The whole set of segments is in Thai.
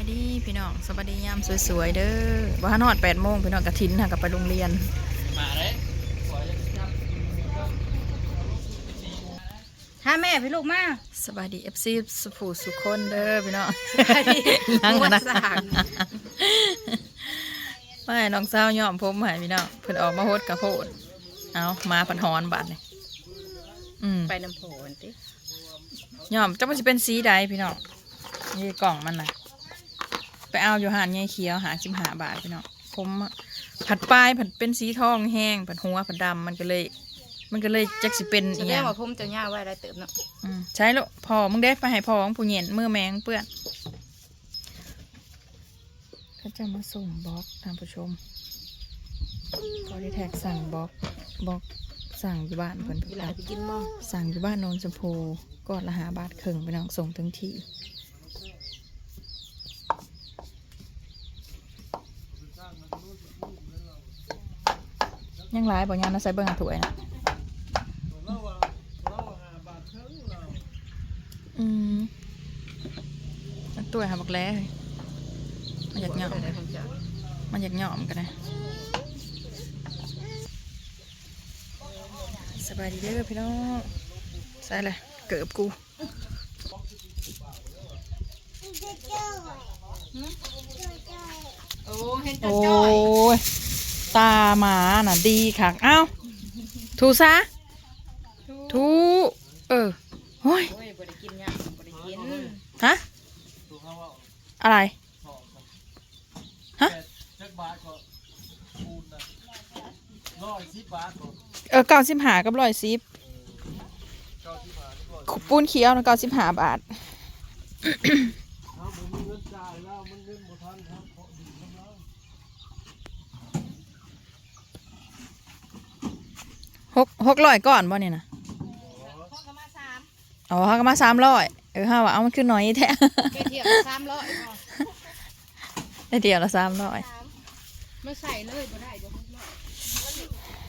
ายดีพี่น้องสวัสดียามสวยๆเด้อว่าฮานอดแปดโมงพี่น้องกระทินหากับไปโรงเรียนถ้าแม่พี่ลูกมาสบายดีเอฟซีสุผูสุคนเด้อพี่น้องสบายดีนั่งกันนะหัวสากไม่น้องสาวยอมผมให้พี่น้องเพิ่นออกมาโฮดกระโพดเอามาปันหอนบาดนี่อืมไปน้ำโผนติยอมจะมันจะเป็นสีใดพี่น้องนี่กล่องมันน่ะ ไปเอาอยู่หานยายเขียวหาสิบหาบาทพี่น้องผมอะผัดปลายผัดเป็นสีทองแห้งผัดหัวผัดดำมันก็เลย มันก็เลยจักสิเป็นแสอีดหยังงว่าผมจะย่าไว้ได้เติมเนาะอืมใช่ลูกพอมึงได้ไปให้พอของผู้เหย็นมือแมงเปื้อนเขาจะมาส่งบล็อกท่านผู้ชมพอได้แท็กสั่งบล็อกบล็อกสั่งอยู่บ้านเพิ่นเวลาไปกินหม้อสั่งอยู่บ้านโนนชมพูกอดละหาบาทครึ่งไปน้องส่งถึงที่ ยังหลายบอกยังนะใส่เบิ้งหาถ้วยนะอืมอันตัวหาบักแล้เฮ้ยมันอยากเหยาะได้ผมจะมันอยากเหยาะมันกันนะสบายดีเด้อพี่น้องใส่เลยเกิบกูโอ้เห็นโอ้จ้าจ้อยย ตาหมาน่ะดีค่ะเอ้าถูซะถูเออโอ้ยโอ้ยบ่ได้กินเนี่ยบ่ได้กินฮะอะไรฮะจักาะซิบบาทก็เออเก้าสิบหากับร้อยสิบปูนเขียวนะเก้าสิบหาบาท เอาผมมีเงินจ่ายแล้วมันเงินบ่ทันครับขอดีน้ำเล้า ห กหกร้อยก่อนบ่เนี่ยนะพ่อก็มาสามอ๋อเขาก็มาสามร้อยเออห้าว่าเอามันคือน้อยแท้ไปเที่ยวสามร้อยพอได้เดียวละสามร้อยสามไม่ใส่เลยบ่ได้เดี๋ยวมันมา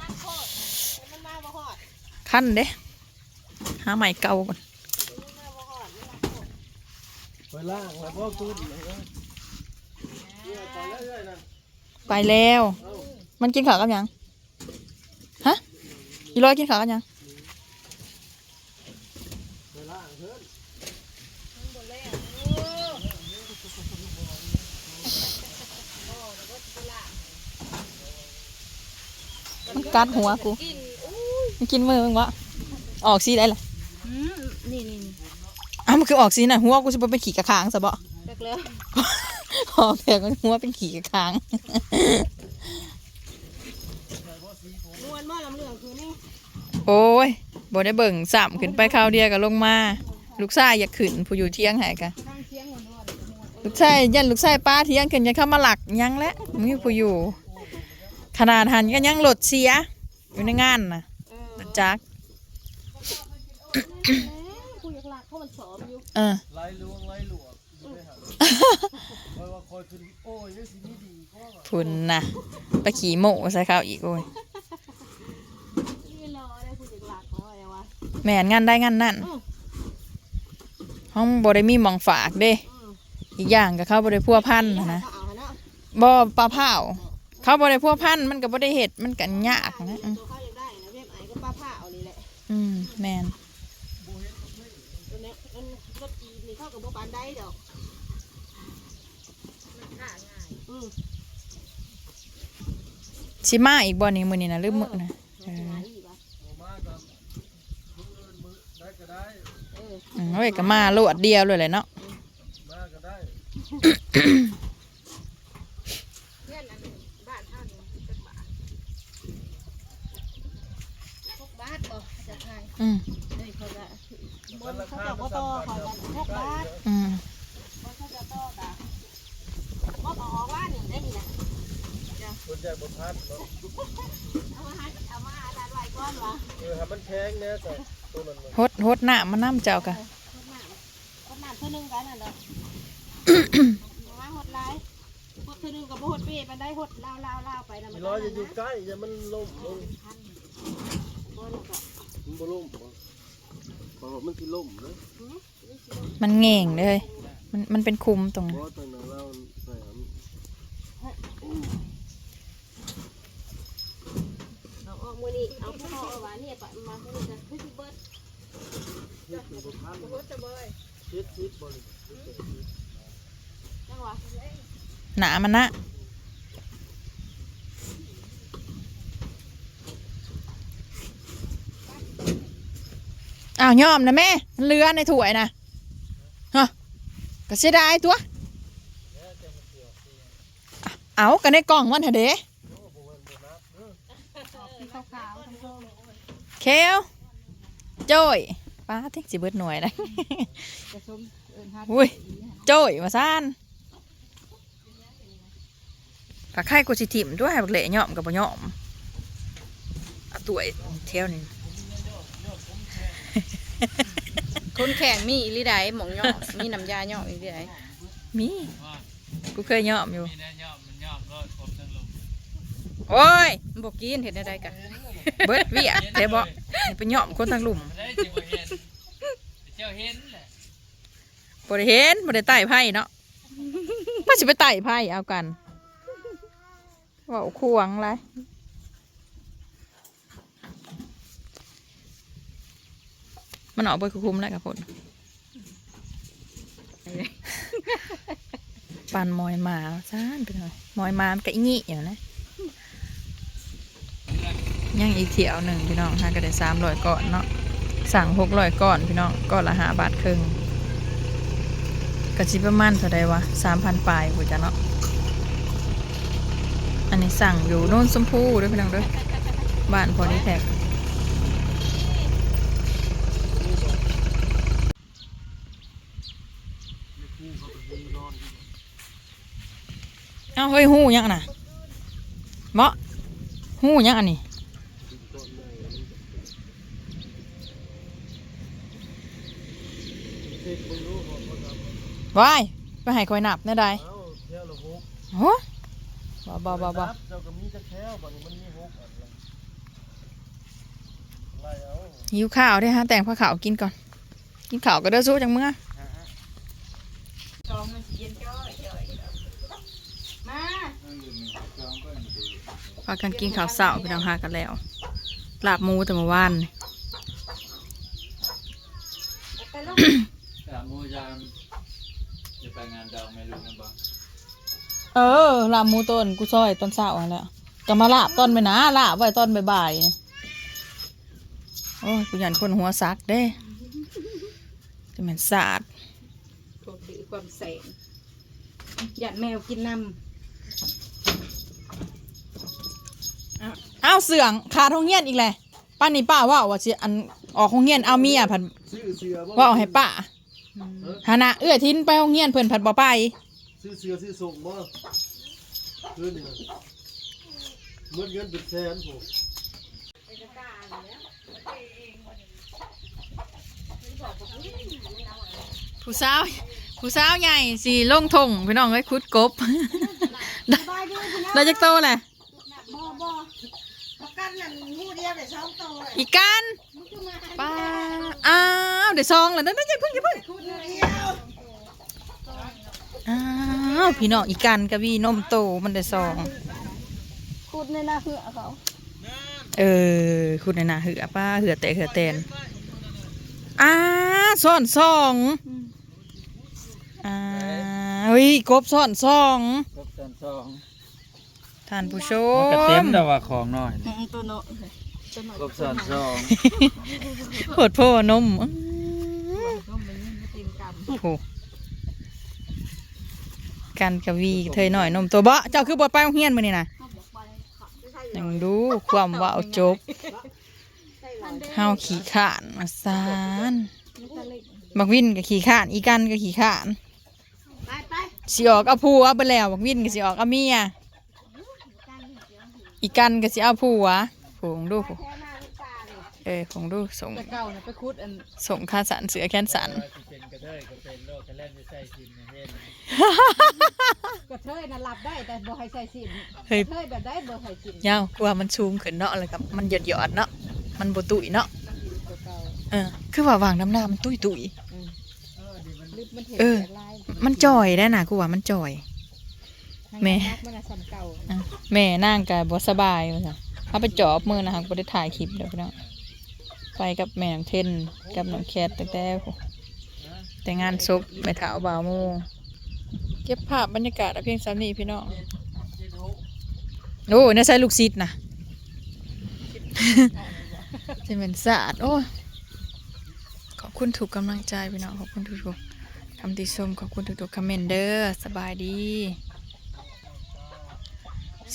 นั่งโคตรมันมาบ่ฮอดขั้นเด้หาใหม่เก่าก่อนมันมาบ่ฮอดมันมาโคตรไปล่างแล้วพ่อตุ้นเลยนะเนี่ยไปเรื่อยๆนะไปแล้ว มันกินข้าวกับหยังฮะ อีร้อยกินข้าวกับหยังไปล่างเถอะมันบ่แล้วโอ้มันกัดหัวกูกินอู้มันกินมือมึงวะออกสีได้ล่ะอืมนี่นี่นี่อ้าวมันคือออกสีน่ะหัวกูจะเป็นขี่กระคางซะบ่เลิกแล้วออกแต่มันหัวเป็นขี่กระคาง นวลมาลำเหลืองคือนี่ โอ้ยบ่ได้เบิ่งสามขึ้นไปคราวเดียวก็ลงมา ลูกชายอยากขึ้นผู้อยู่เที่ยงใหายกะทางเสียงนวลลูกชายยันลูกชายป้าเที่ยงขึ้นยังเข้ามาหลักยังและมีผู้อยู่ ขนาดหันก็ยังหลดเสีย อยู่ในงานน่ะเออจักกูอยากลากเข้ามันสอบอยู่เออไล่ลวงไล่หลวงอยู่ได้หันเพราะว่าคอยขึ้นโอ้ยยังสินี่ดีก็ว่าคุณนะไปขี่โมใส่ข้าวอีกโอ้ย นี่รอได้กูอยากลากเขาอะไรวะ แม่นงานได้งานนั่นอืมห้องบได้มีหมองฝากเด้อืมอีกอย่างก็เขาบได้พัวพันนะนะเอาเนาะบ่ปลาเผาเขาบได้พัวพันมันก็บ่ได้เห็ดมันกันยากนะอืมตัวเขาอยากได้นะเว็บไอ้ก็ป้าผ้าเอานี่แหละอืมแมนตัวเนี้ยมันรถจีนนี่เข้ากับโบปานได้ดอกมันฆ่าง่ายอืมชิมาอีกบ่นี่มื้อนี้นะลืมมื้อนะเออ ง่ายอีกวะ บ่มากับมืออื่นมือได้ก็ได้ เอออืมเว้ยก็มาโลดเดียวเลยแหละเนาะมาก็ได้เพื่อนอันนี้บ้านท่านี่จักบาทหกบาทบ่จะทายอืมเฮ้ยเขาจะบนเขาจะบ่ต่อเขาจะหกบาทอืมบนเขาจะต่อตาบ่ต่อว่านี่ได้นี่นะคนใหญ่บ่ทันเนาะเอามาหาเอามา หาด้านไว้ก่อนวะเออให้มันแข็งแน่ใส่ตัวนั้นน่ะฮดฮดน้ำมาน้ำเจ้ากะคนหนามคนหนามเท่านึงกันน่ะเด้อมาหดลายหดเท่านึงกับบ่หดเปีไปได้หดลาวลาวลาวไปนะอีร้อยอย่าอยู่ใกล้อย่ามันล่มลงบ่แล้วก็มันบ่ล่มบ่เพราะว่ามันสิล่มเนาะมันแง่งเลย มันมันเป็นคุมตรงนั้นบ่ตอนนั้นเราใส่อัน เอา ออกมือนี่เอาเอาหวานเนี่ยไปมามือนี่กันคือสิเบิดเฮ็ดเป็นบ่ทันเบิดจะเบิดเฮ็ดซิดบ่นี่จังหวะหนามันนะอ้าวยอมนะแม่เลือในถ้วยนะฮะก็เสียดายตัว เอากันในกล่องมันเถอะเด้ สีขาวๆทั้งโซ่ เคลโจ้ยป้าเท็กสิเบิดหน่วยเลยจะสมเอิญฮัดอุ้ยโจ้ยมาซ่านกะไข่กูสิถิ่มด้วยบักเละย่อมกับบ่ย่อมเอาตัวไอ้เที่ยวนี่คนแข่งมีอีหลีใดหมองย่อมีน้ำยาย่ออีหลีใดมีกูเคยย่อมอยู่มีนะย่อมมันย่อมรอดครบทั้งลมโอ้ยมันบอกกินเห็นได้กัน เบิดเวียเทบ่ให้ไปย่อมคนทางหลุมมันได้จิบเห็นเจ้าเห็นแหละบ่ได้เห็นบ่ได้ไต่ไพ่เนาะว่าสิไปไต่ไพ่เอากันเว่าควงไรมันออกไปคุมแล้วกับผลปันมอยหมาซ่านไปหน่อยมอยหมามันก็อีงี้อยู่นะ ยังอีกเที่ยวหนึ่งพี่น้องหาก็ได้สามร้อยก่อนเนาะสั่งหกร้อยก่อนพี่น้องก่อนละห้าบาทครึ่งกระจิประมาณเท่าใดวะสามพันปลายกูจะเนาะอันนี้สั่งอยู่โน่นสมพูด้วยพี่น้องด้วยบ้านพอดีแท็กเอ้าเฮ้ยหู้ยังน่ะเมาะหู้ยังอันนี้ เฮ็ดบ่รู้บ่บ่ทำ วายไปให้คอยนับได้ใดเอ้าแถวละหกโอ้บ่บ่บ่บ่เจ้าก็มีแต่แถวบัดนี้มันมีหกอันละไล่เอาหิวข้าวเด้ฮะแต่งผ้าขาวกินก่อน กินข้าวก็เด้อสู้จังเมื่อพากันกินข้าวเสาร์พี่น้องหากันแล้วลาบหมูแต่เมื่อวานนี่ ไปลูก สามโมยามจะ ไปงานดองไม่รู้นะบ้างเออลาบหมูต้นกูซอยต้นเสาร์นั่นแหล้วก็มาลาบต้นไปนะลาบไว้ต้นบ่ายๆนี่โอ้ยกูยันคนหัวซักเด้จะเหม็นสาดพวกดื้อความแสงหยัดแมวกินน้อ้าวเสื่องขาดห้องเงียนอีกเลยป้านี่ป้าว่าว่าสิอันออกห้องเงียนเอาเมียผัดซื้อเสือบ่ว่าเอาให้ป้า หานะเอื้อทิ้นไปห้องเงียนเพิ่นผัดบ่ไปซื้อเสือซื้อส่งบ่คือนี่นะหมดเงินเป็นแสนผมผู้สาวผู้สาวใหญ่สีลงทงพี่น้องเอ้ยคุดกบได้ำบายดีพี่น้องได้จักโตแหละบ่บ่ประกันนั่นหูเดียวได้สองตัวเลยอีกกันมึงคือมาป้าอ้าวเดี๋ยวซองแล้วนั่นอย่าเพิ่งอย่าเพิ่ง คูเดียว อ้าวพี่น้องอีกกันกะวีนมโตมันได้ซองคูดในหน้าเหือเขาเออคุณน่ะนะเหือป้าเหือแต่เหือแตนอ้าซ่อนซองอ่าเฮ้ยกบซ่อนซองครบสันสองท่านผู้ชมันก็มเต็มแต่ว่าของน้อยตัวโนตัวโนครบสันสองโผดโพนมอื้อก็มันไม่เต็มกำโอ้โห กันกะวีเธยหน่อยนมตัวเบาะเจ้าคือบทไปโรงเฮียนมื้อนี่นะยังดูความว่าเอาจบเฮาขี่ขานมาซานบักวินก็ขี่ขาน อีกันก็ขี่ขานไปไปสิออกเอาผัวไปแล้วบักวินก็สิออกเอาเมียอีกันก็สิเอาผัวผงดูผู้แค่หน้าลูกตา เลยเออผงดูส่งแต่เก่าเนี่ยไปคุดอันส่งค่าสันเสือแค้นสันว่าสิเป็นกระเทยก็เป็นโรคกระเล่นจะใส่ชินในเฮ็ดกระเทยน่ะหลับได้แต่บ่ให้ใส่สินเฮ้ยกระเทยแบบได้บ่ให้สินยาวกว่ามันซูมขึ้นเนาะแล้วกับมันหยดหยอดๆเนาะมันบ่ตุยเนาะตัวเก่าเออคือว่าวางน้ำหน้ามันตุยตุยลืมมันเห็นเออจากลายมันจ่อยได้น่ะกูว่ามันจ่อยแม่รักมันอะสำเก่าอะแม่นั่งกับ่สบายว่าซั่นเอาไปจอบมือนะฮะบ่ได้ถ่ายคลิปเด้อพี่น้อง ไปกับแม่น้องเทนกับน้องแคทตั้งแต่แต่งานศพแม่ถาวบ่าวโมเก็บภาพบรรยากาศเพียงซ้ำนี้พี่น้องโอ้ยน่าใช่ลูกศิษย์นะจะเป็นสะอาดโอ้ขอบคุณถูกกำลังใจพี่น้องขอบคุณทุกๆคำติชมขอบคุณทุกๆคอมเมนต์เด้อสบายดี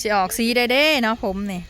สิออกสีได้เด้เนาะผมเนี่ย